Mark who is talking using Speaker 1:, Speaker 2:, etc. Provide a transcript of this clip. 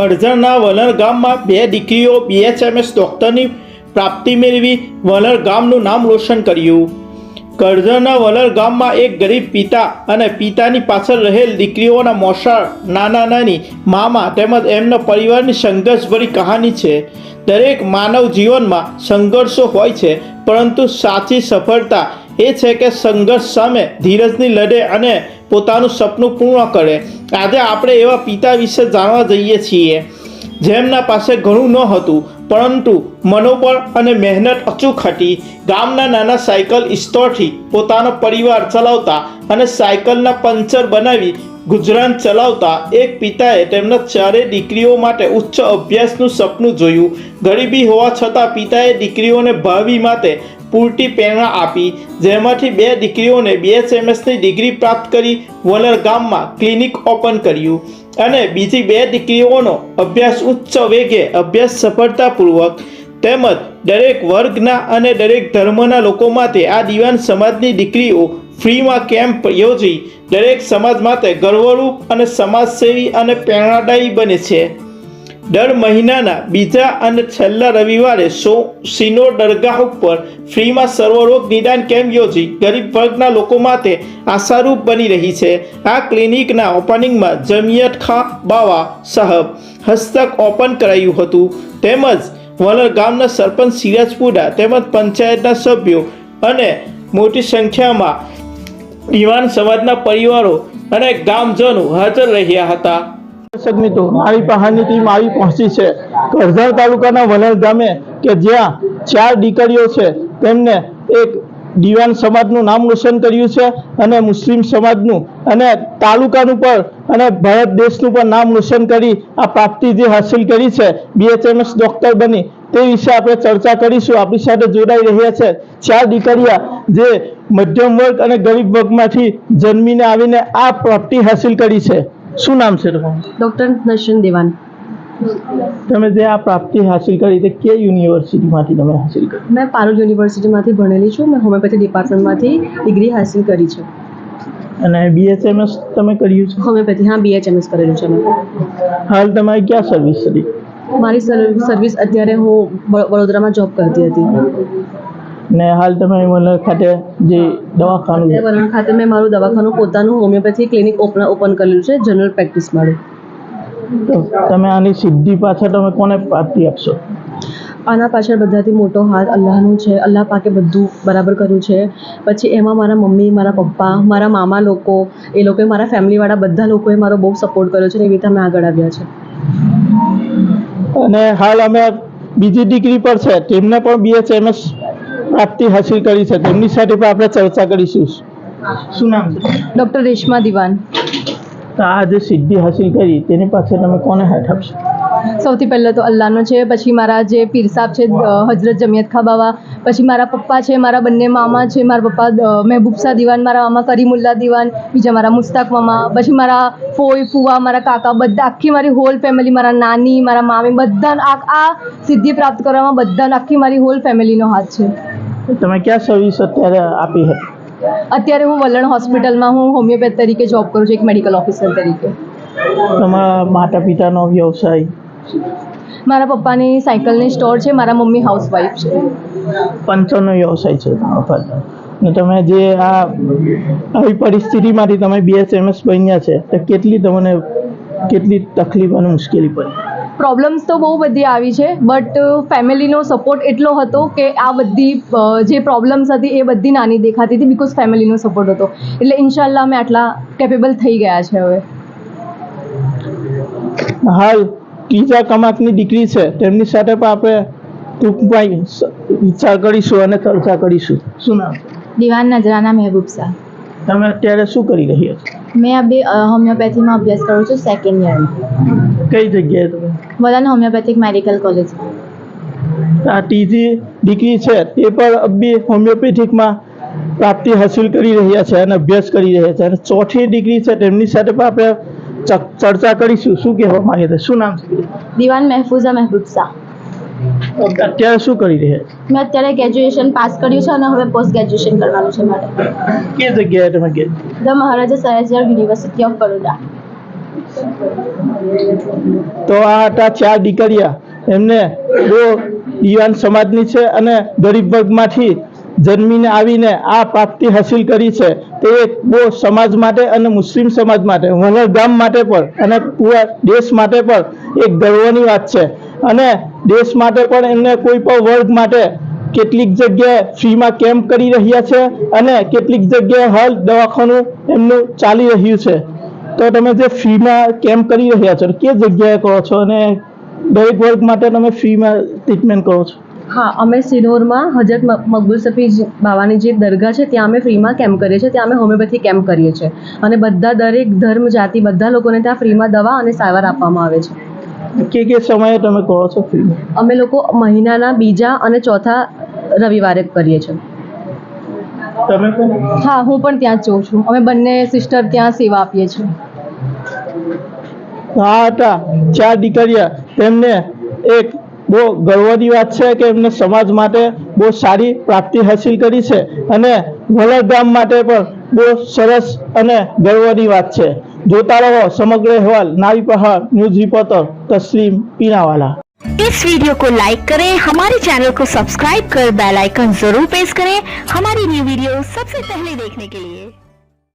Speaker 1: કરજણના વલણ ગામમાં બે દીકરીઓ બીએચએમએસ ડોક્ટરની પ્રાપ્તિ મેળવી વલણ ગામનું નામ રોશન કર્યું. કરજણના વલણ ગામમાં એક ગરીબ પિતા અને પિતાની પાછળ રહેલ દીકરીઓના મોસાળ નાના નાની મામા તેમજ એમના પરિવારની સંઘર્ષભરી કહાની છે. દરેક માનવ જીવનમાં સંઘર્ષો હોય છે, પરંતુ સાચી સફળતા એ છે કે સંઘર્ષ સામે ધીરજની લડે અને પોતાનું સપનું પૂર્ણ કરે. આજે આપણે એવા પિતા વિશે જાણવા જઈએ છીએ જેમના પાસે ઘણું ન હતું પરંતુ મનોબળ અને મહેનત અચૂક હતી. ગામના નાના સાયકલ સ્ટોરથી પોતાનો પરિવાર ચલાવતા અને સાયકલના પંચર બનાવી ગુજરાન ચલાવતા એક પિતાએ તેમના ચારે દીકરીઓ માટે ઉચ્ચ અભ્યાસનું સપનું જોયું. ગરીબી હોવા છતાં પિતાએ દીકરીઓને ભાવિ માટે પૂરતી પ્રેરણા આપી, જેમાંથી બે દીકરીઓને બીએચએમએસની ડિગ્રી પ્રાપ્ત કરી વલર ગામમાં ક્લિનિક ઓપન કર્યું. અને બીજી બે દીકરીઓનો અભ્યાસ ઉચ્ચ વેગે અભ્યાસ સફળતાપૂર્વક તેમજ દરેક વર્ગના અને દરેક ધર્મના લોકો માટે આ દિવાન સમાજની દીકરીઓ ફ્રીમાં કેમ્પ યોજી દરેક સમાજ માટે ગર્વરૂપ અને સમાજસેવી અને પ્રેરણાદાયી બને છે. દર મહિનાના બીજા અને છેલ્લા રવિવારે સો સિનો દરગાહ ઉપર ફ્રીમાં સર્વરોગ નિદાન કેમ્પ યોજી ગરીબ વર્ગના લોકો માટે આશારૂપ બની રહી છે. આ ક્લિનિકના ઓપનિંગમાં જમિયત ખાં બાવા સાહેબ હસ્તક ઓપન કરાયું હતું. તેમજ વલર ગામના સરપંચ સિરાજપુરા તેમજ પંચાયતના સભ્યો અને મોટી સંખ્યામાં દિવાન સમાજના પરિવારો અને ગામજનો હાજર રહ્યા હતા. દર્શક મિત્રો, મારી પહાડની ટીમ આવી પહોંચી છે કરજણ તાલુકાના વલણ ગામે કે જ્યાં ચાર દીકરીઓ છે, તેમને એક દિવાન સમાજનું નામ રોશન કર્યું છે અને મુસ્લિમ સમાજનું અને તાલુકાનું પણ અને ભારત દેશનું પણ નામ રોશન કરી આ પ્રાપ્તિ જે હાસિલ કરી છે બીએચએમએસ ડોક્ટર બની, તે વિશે આપણે ચર્ચા કરીશું. આપણી સાથે જોડાઈ રહ્યા છે ચાર દીકરીયા જે મધ્યમ વર્ગ અને ગરીબ વર્ગમાંથી જન્મીને આવીને આ પ્રાપ્તિ હાસિલ કરી છે. શું નામ છે તમારું?
Speaker 2: ડૉક્ટર નશન દેવાન.
Speaker 1: તમે જે આ પ્રાપ્તિ હાસિલ કરી તે કે યુનિવર્સિટીમાંથી તમે હાંસિલ કરી?
Speaker 2: મેં પારુલ યુનિવર્સિટીમાંથી ભણેલી છું. મેં હોમિયોપેથી ડિપાર્ટમેન્ટમાંથી ડિગ્રી હાંસિલ કરી છે.
Speaker 1: અને બીએચએમએસ તમે કર્યું છે?
Speaker 2: હોમિયોપેથી હા બીએચએમએસ કરેલું છે મેં.
Speaker 1: હાલ તમારી ક્યાં સર્વિસ હતી?
Speaker 2: મારી સર- સર્વિસ અત્યારે હું વડોદરામાં જોબ કરતી હતી.
Speaker 1: ને હાલ તમે મને ખાતે જે દવાખાનું
Speaker 2: વલણ ખાતે મેં મારું દવાખાનું પોતાનું હોમિયોપેથી ક્લિનિક ઓપન ઓપન કરેલું છે જનરલ પ્રેક્ટિસ મારું
Speaker 1: તો તમે આની સિદ્ધિ પાછળ તમે કોને પ્રાપ્તિ આપશો?
Speaker 2: આના પાછળ બધાથી મોટો હાથ અલ્લાહનો છે. અલ્લાહ પાકે બધું બરાબર કર્યું છે. પછી એમાં મારા મમ્મી મારા પપ્પા મારા મામા લોકો એ લોકોએ મારા ફેમિલીવાળા બધા લોકોએ મારો બહુ સપોર્ટ કર્યો છે એવી રીતે અમે આગળ આવ્યા છે.
Speaker 1: અને હાલ અમે બીજી ડિગ્રી પર છે. તેમને પણ બીએચએમએસ પ્રાપ્તિ હાસિલ કરી છે. તેમની સાથે પણ આપણે ચર્ચા કરીશું. શું નામ?
Speaker 2: ડૉક્ટર રેશમા દિવાન.
Speaker 1: તો આ જે સિદ્ધિ હાસિલ કરી તેની પાછળ તમે કોને હાથ આપશો?
Speaker 2: સૌથી પહેલાં તો અલ્લાહનો છે પછી મારા જે પીર સાહેબ છે હજરત જમિયત ખા બાવા પછી મારા પપ્પા છે મારા બંને મામા છે મારા પપ્પા મહેબૂબ શાહ દિવાન મારા મામા કરીમુલ્લા દિવાન બીજા મારા મુસ્તાક મામા પછી મારા ફોઈ ફુવા મારા કાકા બધા આખી મારી હોલ ફેમિલી મારા નાની મારા મામી બધા આ આ સિદ્ધિ પ્રાપ્ત કરવામાં બધાને આખી મારી હોલ ફેમિલીનો હાથ છે.
Speaker 1: તમે ક્યાં સર્વિસ અત્યારે આપી હતી
Speaker 2: અત્યારે હું વલણ હોસ્પિટલમાં હું હોમિયોપેથ તરીકે જોબ કરું છું એક મેડિકલ ઓફિસર તરીકે.
Speaker 1: તમારા માતા પિતાનો વ્યવસાય?
Speaker 2: મારા પપ્પાની સાયકલની સ્ટોર છે મારા મમ્મી હાઉસવાઈફ છે.
Speaker 1: પંચોનો વ્યવસાય છે father. ને તમે જે આ આવી પરિસ્થિતિમાંથી તમે બીએસએમએસ બન્યા છે તો કેટલી તમને કેટલી તકલીફ અને મુશ્કેલી પડી?
Speaker 2: પ્રોબ્લેમ્સ તો બહુ બધી આવી છે બટ ફેમિલીનો સપોર્ટ એટલો હતો કે આ બધી જે પ્રોબ્લેમ્સ હતી એ બધી નાની દેખાતી હતી બિકોઝ ફેમિલીનો સપોર્ટ હતો. એટલે ઇન્શાલ્લાહ અમે આટલા કેપેબલ થઈ ગયા છે હવે.
Speaker 1: હાલ ત્રીજા કમાકની દીકરી છે તેમની સાથે પણ આપણે ટૂંકમાં વિચાર કરીશું અને ચર્ચા કરીશું. શું નામ?
Speaker 3: દિવાન નજરાના મહેબૂબ શાહ.
Speaker 1: તમે અત્યારે શું કરી રહ્યા છો?
Speaker 3: મેં બે હોમિયોપેથીમાં અભ્યાસ કરું છું સેકન્ડ યરમાં
Speaker 1: કઈ જગ્યાએ તમે?
Speaker 3: વલણ હોમિયોપેથિક મેડિકલ કોલેજ.
Speaker 1: આ ત્રીજી દીકરી છે તે પણ અબી હોમિયોપેથિકમાં પ્રાપ્તિ હાસિલ કરી રહ્યા છે અને અભ્યાસ કરી રહ્યા છે. અને ચોથી ડિગ્રી છે તેમની સાથે પણ આપણે ચર્ચા કરીશું. શું કહેવા માંગે છે? શું નામ છે?
Speaker 3: દિવાન મહેફૂઝા મહેબૂબ શાહ.
Speaker 1: અત્યારે શું કરી રહ્યા
Speaker 3: મેં અત્યારે ગ્રેજ્યુએશન પાસ કર્યું છે અને હવે પોસ્ટ ગ્રેજ્યુએશન કરવાનું છે મારે.
Speaker 1: કે જગ્યાએ તમે
Speaker 3: the Maharaja Sayajirao University of Baroda.
Speaker 1: તો આ હતા ચાર દીકરીયા. એમને બહુ દિવાન સમાજની છે અને ગરીબ વર્ગમાંથી જન્મીને આવીને આ પ્રાપ્તિ હાસિલ કરી છે, તે બહુ સમાજ માટે અને મુસ્લિમ સમાજ માટે વલર ગામ માટે પણ અને પૂરા દેશ માટે પણ એક ગર્વની વાત છે. અને દેશ માટે પણ એમને કોઈ પણ વર્ગ માટે કેટલીક જગ્યાએ ફ્રીમાં કેમ્પ કરી રહ્યા છે અને કેટલીક જગ્યાએ હાલ દવાખાનું એમનું ચાલી રહ્યું છે. તો તમે જે ફ્રીમાં કેમ્પ કરી રહ્યા છો, કે જગ્યાએ કરો છો અને દરેક વર્ગ માટે તમે ફ્રીમાં ટ્રીટમેન્ટ કરો છો?
Speaker 2: હા અમે સિનોરમાં હજરત મકબૂલ સફી બાવાની જે દરગાહ છે ત્યાં અમે ફ્રીમાં કેમ્પ કરીએ છીએ ત્યાં અમે હોમિયોપેથી કેમ્પ કરીએ છીએ. અને બધા દરેક ધર્મ જાતિ બધા લોકોને ત્યાં ફ્રીમાં દવા અને સારવાર આપવામાં આવે છે.
Speaker 1: કે કે સમયે તમે કહો છો
Speaker 2: અમે લોકો મહિનાના બીજા અને ચોથા રવિવારે કરીએ છીએ.
Speaker 1: તમે
Speaker 2: હા હું પણ ત્યાં જ જોઉં છું. અમે બંને સિસ્ટર ત્યાં સેવા આપીએ છીએ.
Speaker 1: હા હતા. ચાર દીકરીયા તેમને એક બહુ ગર્વની વાત છે કે એમને સમાજ માટે બહુ સારી પ્રાપ્તિ હાસિલ કરી છે અને વલણ ગામ માટે પણ બહુ સરસ અને ગર્વની વાત છે જોતા રહો સમગ્ર અહેવાલ નારી પહાડ ન્યૂઝ રિપોર્ટર તસ્લીમ पीनावाला
Speaker 4: इस वीडियो को लाइक करें हमारे चैनल को सब्सक्राइब कर बेल आइकन जरूर प्रेस करें हमारी न्यू वीडियो सबसे पहले देखने के लिए